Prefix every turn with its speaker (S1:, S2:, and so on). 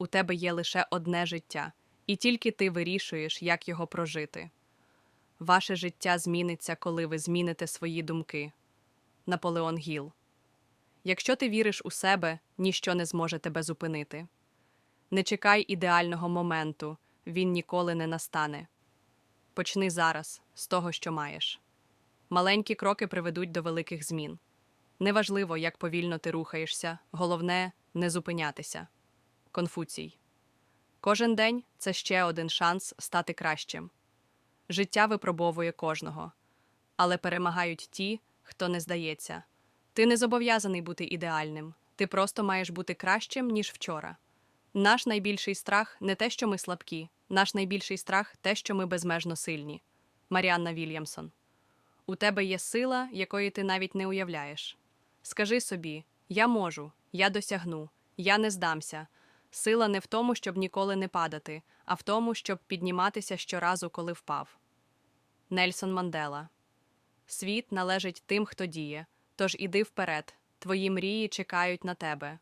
S1: у тебе є лише одне життя, і тільки ти вирішуєш, як його прожити. Ваше життя зміниться, коли ви зміните свої думки. Наполеон Гіл. Якщо ти віриш у себе, ніщо не зможе тебе зупинити. Не чекай ідеального моменту, він ніколи не настане. Почни зараз з того, що маєш. Маленькі кроки приведуть до великих змін. Неважливо, як повільно ти рухаєшся, головне не зупинятися. Конфуцій. Кожен день це ще один шанс стати кращим. Життя випробовує кожного, але перемагають ті, хто не здається. Ти не зобов'язаний бути ідеальним, ти просто маєш бути кращим, ніж вчора. Наш найбільший страх не те, що ми слабкі, наш найбільший страх те, що ми безмежно сильні. Маріанна Вільямсон. У тебе є сила, якої ти навіть не уявляєш. Скажи собі: я можу, я досягну, я не здамся. Сила не в тому, щоб ніколи не падати, а в тому, щоб підніматися щоразу, коли впав. Нельсон Мандела. Світ належить тим, хто діє. Тож іди вперед, твої мрії чекають на тебе.